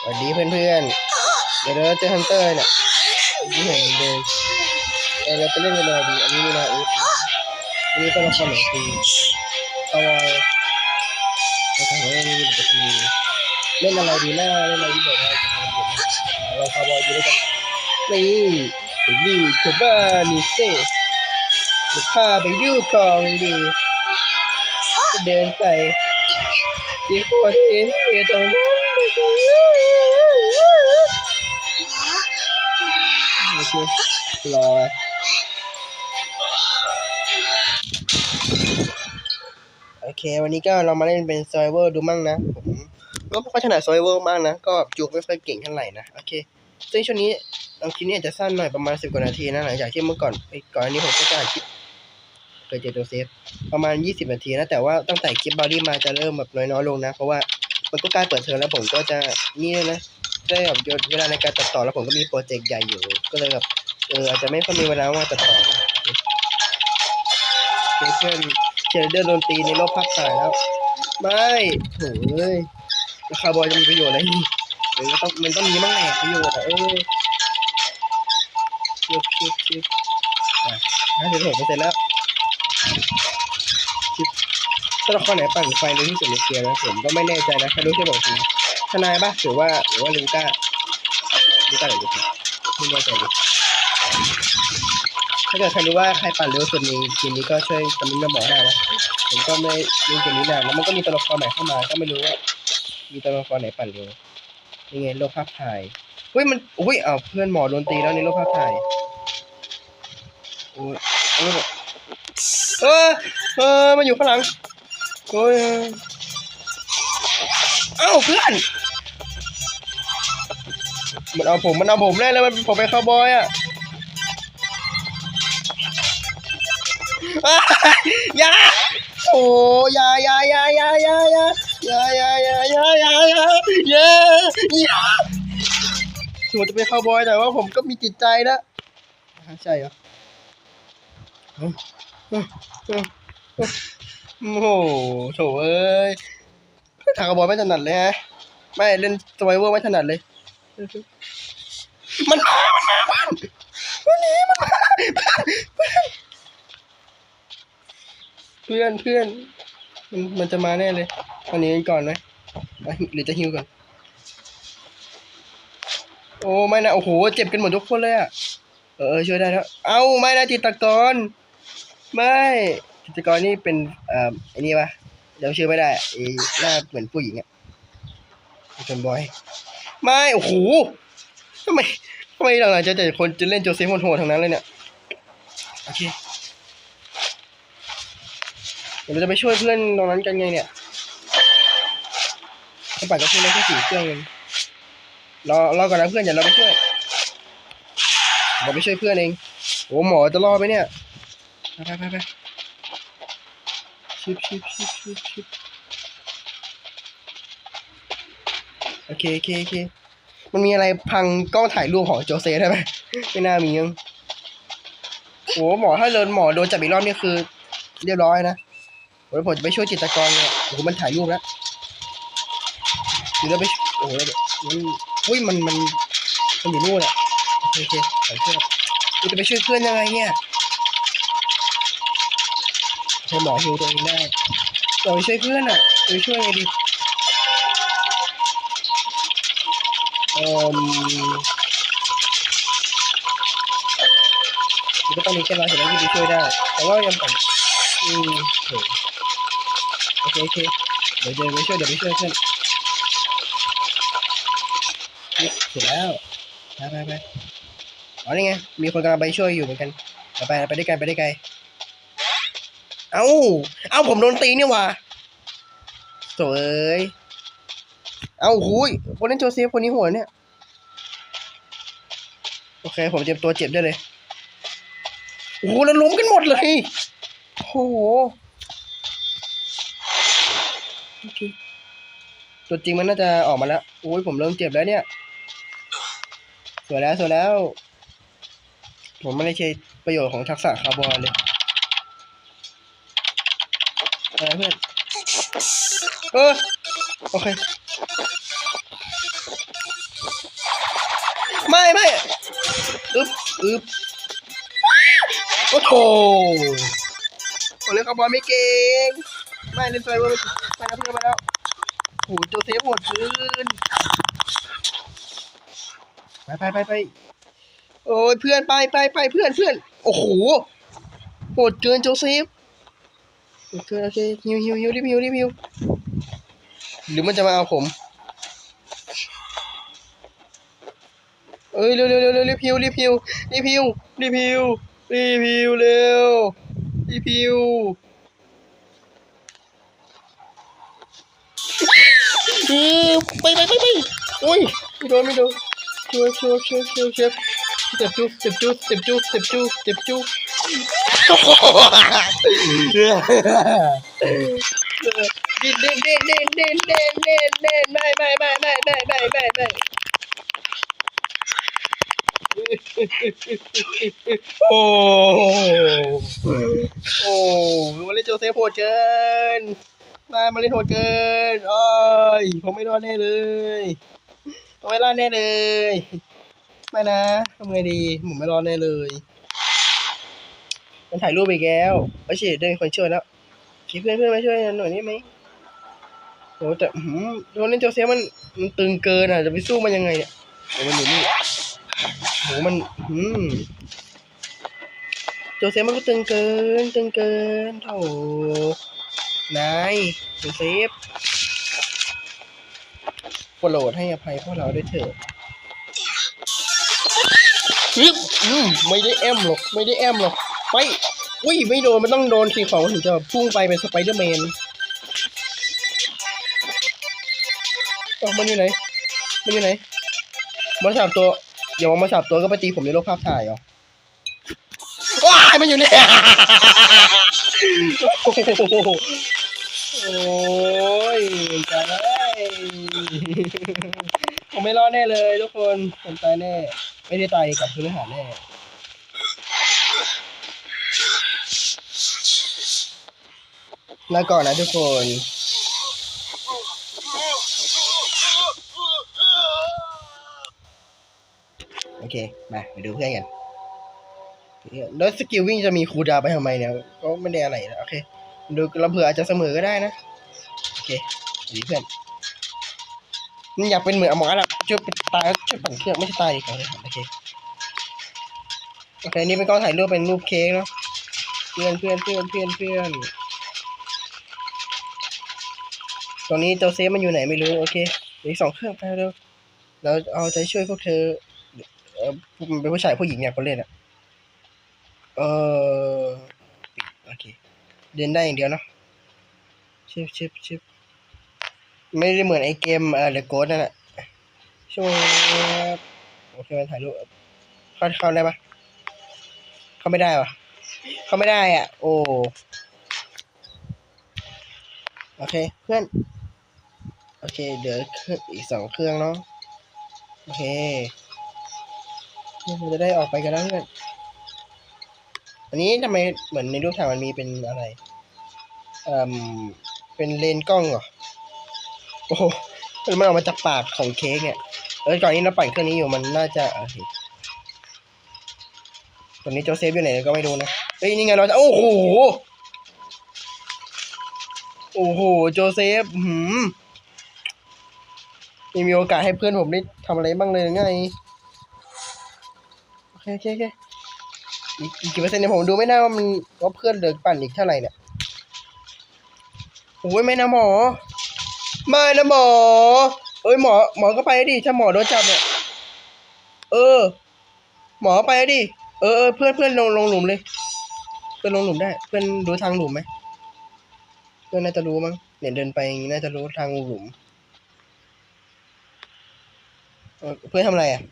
สวัสดีเพื่อนๆ เดี๋ยวเราเจอฮันเตอร์เนี่ยที่เห็นเดินเออเราจะเล่นกันเลยดีอันนี้มีนาอุสอันนี้ตัวละครหนคือคาวายเราถามว่ามีหรือจะมีเล่นอะไรดีหน้าเล่นอะไรดีแบบว่าจะมาเปลี่ยนเราคาวายอยู่ด้วยกันนี่ไปดูชาวบ้านนี่เซ่เดี๋ยวพาไปดูของดีเดินไปที่โคตรเห็นเสียตรงนั้น โอเครอโอเค วันนี้ก็เรามาเล่นเป็น s u r v i v o r ดูมั่งนะผมก็ไม่ค่อยถนัด s u r v i v o r มากนะ ก็จุกไม่ค่อยเก่งเท่าไหร่นะ โอเค ซึ่งช่วงนี้เอาคลิปนี้อาจจะสั้นหน่อยประมาณสิบกว่านาทีนะ หลังจากที่เมื่อก่อนก่อนอันนี้ผมก็จะอัดคลิปเคยเจอตัวเซฟประมาณ 20 นาทีนะ แต่ว่าตั้งแต่คลิปบอดี้มาจะเริ่มแบบน้อยๆลงนะ เพราะว่า มันก็ใกล้เปิดเทอมแล้วผมก็จะนี่ยนะได้แบบยดเวลาในการตัดต่อแล้วผมก็มีโปรเจกต์ใหญ่อยู่ ก็เลยแบบเอออาจจะไม่ค่อยมีเวลาว่าตัดต่อเพื่อนเชลเดอร์โดนตีในโลกภาพถ่ายแล้ว ไม่โถ่เอ้ยแล้วคาร์บอยจะมีประโยชน์อะไรนี่เอต้องมันต้องมีบ้างแหละประโยชน์อะเออชิบชิบชิบอะห้าสิบหกเปอร์เซ็นต์แล้ว ถ้าละครไหนปั่นไฟในที่สุดในเกมนะผมก็ไม่แน่ใจนะใครรู้ช่บอกทีทนายปะหรือว่าหรือว่าลูก้าลูก้าหรือลูก้าไม่แน่ใจเลยถ้าเกิดใครรู้ว่าใครปั่นเร็วสุดในเกมนี้ก็ช่วยคอมเมนต์มาบอกได้นะผมก็ไม่เล่นเกมนี้นานแล้วมันก็มีตัวละครใหม่เข้ามา ก็ไม่รู้ว่า มีตัวละครไหนปั่นเร็วยังไงโลกภาพถ่ายเฮ้ยมันอุ้ยเอาวเพื่อนหมอโดนตีแล้วในโลกภาพถ่ายโอ้ยโอ้ยเออเออมันอยู่ข้างหลัง โอ้ยเอ้าเพื่อน มันเอาผมมันเอาผมได้แล้วมันผมไปนคาวบอยอะอ้ายาโอ้ยายายายายายายายายายายายายายาถึงผมจะเป็นคาวบอยแต่ว่าผมก็มีจิตใจนะใช่เหรอ โอ้โหโถเอ้ยทางกระบอกไม่ถนัดเลยฮะ ไม่เล่นสไวเวอร์ไม่ถนัดเลย มันมา มันมาบ้านวันนี้มันมาเพื่อนเพื่อนมันมันจะมาแน่เลยวันนี้ก่อนไหมหรือจะฮิวก่อน โอ้ไม่นะ โอ้โห เจ็บกันหมดทุกคนเลยอะเออช่วยได้แล้ว เอ้าไม่นะจิตรกรไม่ จิตรกรนี่เป็นเอ่อไอ้นี่ปะเดี๋ยวชื่อไม่ได้ไอ้หน้าเหมือนผู้หญิงอะชนบอย ไม่โอ้โหทำไมทำไมหลังๆจะแต่คนจะเล่นโจเซฟโหดๆทั้งนั้นเลยเนี่ยโอเคเดี๋ยวเราจะไปช่วยเพื่อนตรงนั้นกันไงเนี่ยกระปัดก็เพื่อนได้แค่สี่เครื่องเองรอรอก่อนนะเพื่อนอย่าเราไปช่วยเราไปช่วยเพื่อนเองโอ้หมอจะรอดไหมเนี่ยไปไปไป ชิบชิบชิบชิบชิบโอเคโอเคโอเคมันมีอะไรพังกล้องถ่ายรูปของโจเซได้ไหมไม่น่ามียังโอ้หมอถ้าเดินหมอโดนจับอีกรอบนี่คือ เรียบร้อยนะโอ้ผมจะไปช่วยจิตกรเนี่ยโอ้โหมันถ่ายรูปแล้วเดี๋ยวไปโอ้โหมันอุ้ยมันมันมันอยู่นู่นอะโอเคโอเคใส่เสื้อกูจะไปช่วยเพื่อนยังไงเนี่ย ใช้หมอฮิวตัวเองได้เราไปช่วยเพื่อนอะจะไปช่วยไงดีเอ่อมันก็ต้องมีแค่เราถึงจะไปช่วยได้ แต่ว่ายังผมอืมโหโอเคโอเคเดี๋ยวเดี๋ยวไปช่วยเดี๋ยวไปช่วยเพื่อนนี่เสร็จแล้วไปไปไปอ๋อนี่ไงมีคนกำลังไปช่วยอยู่เหมือนกันไปไปไปได้วยกันไปได้วยกัน เอ้า เอ้าผมโดนตีนี่หว่าโถ่เอ้ยเอ้าหุยคนเล่นโจเซฟคนนี้หัวเนี่ย โอเค ผมเตรียมตัวเจ็บได้เลย โอ้โหแล้วล้มกันหมดเลย โอ้โหโอเคตัวจริงมันน่าจะออกมาแล้วโอ้ยผมเริ่มเจ็บแล้วเนี่ย สวยแล้วสวยแล้ว ผมไม่ได้ใช้ประโยชน์ของทักษะคาร์บอนเลย อะไรเพื่อนเออโอเค ไม่ไม่อึ๊บอึ๊บโอ้โหเล่นคาร์บอนไม่เก่ง ไม่เล่นไฟเวอร์ไปแล้วเพื่อนมาแล้วโอ้โหโจเซฟโหดขึ้นไปไปไปไปโอ้ยเพื่อนไปไปไปเพื่อนเพื่อน โอ้โหโหดเกินโจเซฟ โหดเกินโอเคฮิวฮิวฮิวรีบฮิวรีบฮิวหรือมันจะมาเอาผม เอ้ยเร็วเร็วเร็วเร็วรีบพิวรีบพิวรีบพิวรีบพิวรีบพิวเร็วรีบพิวอือไปไปไปไปโอ้ยไม่โดนไม่โดนช่วยช่วยช่วยช่วยช่วยเจ็บจุ๊บเจ็บจุ๊บเจ็บจุ๊บเจ็บจุ๊บเจ็บจุ๊บ ดินดินดินดินดินดินดินดินไม่ไม่ไม่ไม่ไม่ไม่ไม่ไม่โอ้โอ้มาเล่นโจเซฟโหดเกินมามาเล่นโหดเกินโอ้ยผมไม่รอดแน่เลยผมไม่รอดแน่เลย ไม่นะทำไงดีผมไม่รอดแน่เลย มันถ่ายรูปอีกแล้วเอ้ยเฉยได้มีคนช่วยแล้วพี่เพื่อนเพื่อนมาช่วยหน่อยได้ไหมโอ้แต่หืมโดนเล่นโจเซฟมันมันตึงเกินอะจะไปสู้มันยังไงเนี่ยโอ้มันอยู่นี่โหมันอืมโจเซฟมันก็ตึงเกิน ตึงเกินโถนายโจเซฟโปรดให้อภัยพวกเราด้วยเถอะฮึบอืมไม่ได้แอมหรอก ไม่ได้แอมหรอก ไปอุ้ยไม่โดนมันต้องโดนสิ่งของถึงจะพุ่งไปเป็นสไปเดอร์แมนอ๋อมันอยู่ไหน มันอยู่ไหนมันสามตัวอย่ามองมาสามตัวก็ไปตีผมในโลกภาพถ่ายเหรอว้ายมันอยู่เนี่ยโอ้โหโอ้ยตายเลยผมไม่รอดแน่เลยทุกคนผมตายแน่ ไม่ได้ตายกับพื้นหารแน่ แล้วก่อนนะทุกคน โอเค มาไปดูเพื่อนกันแล้วสกิลวิ่งจะมีคูดาไปทำไมเนี่ย ก็ไม่ได้อะไรนะโอเค ดูเราเผื่ออาจจะเสมอก็ได้นะ โอเคดีเพื่อนมันอยากเป็นเหมือนอมอสอะช่วยตายช่วยปั่นเครื่องไม่ใช่ตายดีกว่าเลยโอเคโอเคนี่เป็นกล้องถ่ายรูปเป็นรูปเค้กเนาะเพื่อนเพื่อนเพื่อนเพื่อนเพื่อน ตอนนี้โจเซฟมันอยู่ไหนไม่รู้โอเคเหลืออีกสองเครื่องไปเร็วเราเอาใจช่วยพวกเธอเออเป็นผู้ชายผู้หญิงเนี่ยคนเล่นอะเออโอเคเดินได้อย่างเดียวเนาะชิบชิบชิบไม่ได้เหมือนไอเกมเออเดอะโกดนั่นแหละช่วยโอเคมันถ่ายรูปเข้าเข้าได้ปะเข้าไม่ได้ปะเข้าไม่ได้อะ โอ้โอเคเพื่อน เคเดี๋ยวเครื่องอีกสองเครื่องเนาะ โอเคเราจะได้ออกไปกันแล้วเพื่อนอันนี้ทำไมเหมือนในรูปถ่ายมันมีเป็นอะไรเอ่อเป็นเลนกล้องเหรอ โอ้โหมันออกมาจากปากของเค้กเนี่ย เออก่อนนี้เราปั่นเครื่องนี้อยู่มันน่าจะโอเคตอนนี้โจเซฟอยู่ไหนก็ไม่รู้นะ เฮ้ยนี่ไงเราจะ โอ้โห โอ้โห โจเซฟหืม ไม่มีโอกาสให้เพื่อนผมได้ทำอะไรบ้างเลยไงโอเคโอเคโอเคอีกอีกกี่เปอร์เซ็นต์เนี่ยผมดูไม่ได้ว่ามันว่าเพื่อนเหลือปั่นอีกเท่าไหร่เนี่ยโอ้ยไม่นะหมอ ไม่นะหมอ เอ้ยหมอหมอก็ไปดิถ้าหมอโดนจับเนี่ย เออ หมอไปดิเออเออเพื่อนเพื่อนลงลงหลุมเลย เพื่อนลงหลุมได้ เพื่อนรู้ทางหลุมไหมเพื่อนน่าจะรู้มั้งเนี่ยเดินไปอย่างนี้น่าจะรู้ทางหลุม เพื่อนทำอะไรอะ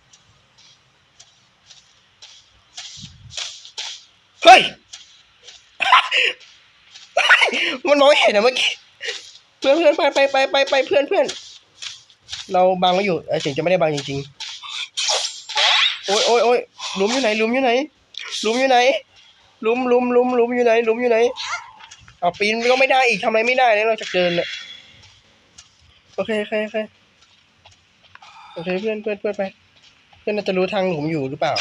เฮ้ย มันมองไม่เห็นอะเมื่อกี้ เพื่อนเพื่อนไปไปไปไปไปเพื่อนเพื่อน เราบังไว้อยู่เออถึงจะไม่ได้บังจริงๆ โอ้ยโอ้ยโอ้ยลุมอยู่ไหนลุมอยู่ไหนลุมอยู่ไหนลุมลุมลุมลุมอยู่ไหนลุมอยู่ไหนเอาปีนก็ไม่ได้อีกทำอะไรไม่ได้เลยเราจะเดินเนี่ยโอเคโอเคโอเค โอเคเพื่อนเพื่อนเพื่อนไปเพื่อนน่าจะรู้ทางหลุมอยู่หรือเปล่า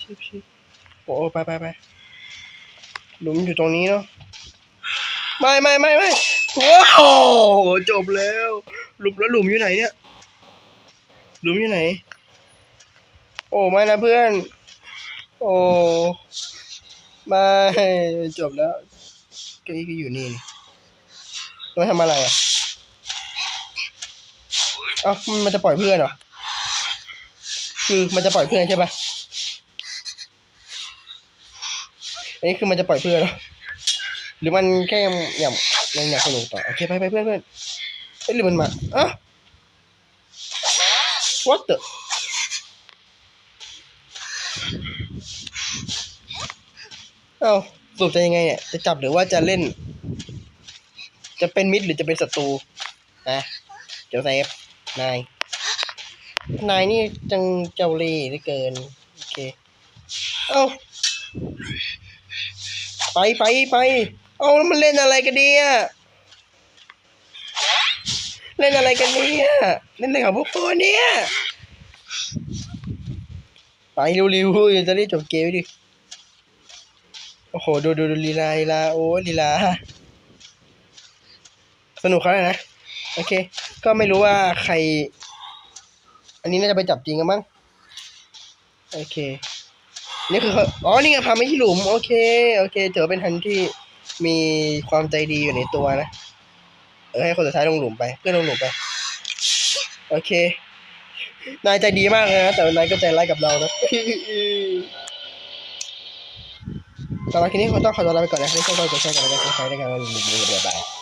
ชิบชิบโอ้ไปไปไปหลุมอยู่ตรงนี้เนาะไม่ไม่ไม่ไม่ว้าวจบแล้วหลุมแล้วหลุมอยู่ไหนเนี่ยหลุมอยู่ไหน โอ้ไม่นะเพื่อน โอ้ไม่จบแล้วก็อยู่นี่นี่ต้องทำอะไรอะ เอ้ามันจะปล่อยเพื่อนเหรอ คือมันจะปล่อยเพื่อนใช่ปะอันนี้คือมันจะปล่อยเพื่อนเหรอ หรือมันแค่ยังยังยังอยากสนุกต่อ โอเคไปไปเพื่อนเพื่อนเอ้ยหรือมันมาอะ what the เอ้าสรุปจะยังไงเนี่ย จะจับหรือว่าจะเล่น จะเป็นมิตรหรือจะเป็นศัตรูนะ เดี๋ยวเซฟ นาย นายนี่จังเจ้าเล่ห์เหลือเกิน โอเค เอ้า ไปไปไป เอาแล้วมันเล่นอะไรกันเนี่ย เล่นอะไรกันเนี่ย เล่นอะไรของพวกตัวเนี่ย ไปเร็วๆจะได้จบเกมดิ โอ้โห ดูดูดูลีลาลีลา โอ้ลีลา สนุกเขาเลยนะ โอเค ก็ไม่รู้ว่าใคร อันนี้น่าจะไปจับจริงกันมั้งโอเค นี่คือเขาอ๋อ นี่ไงพาไม่ที่หลุม โอเค โอเคถือเป็นทันที่มีความใจดีอยู่ในตัวนะ เออให้คนสุดท้ายลงหลุมไป เพื่อนลงหลุมไป โอเค นายใจดีมากนะ แต่นายก็ใจร้ายกับเรานะสำหรับคลิปนี้คงต้องขอตัวลาไปก่อนนะไม่ช่ต้องกดแชร์กันแล้วก็ใช้ได้กันวันนี้บ๊ายบาย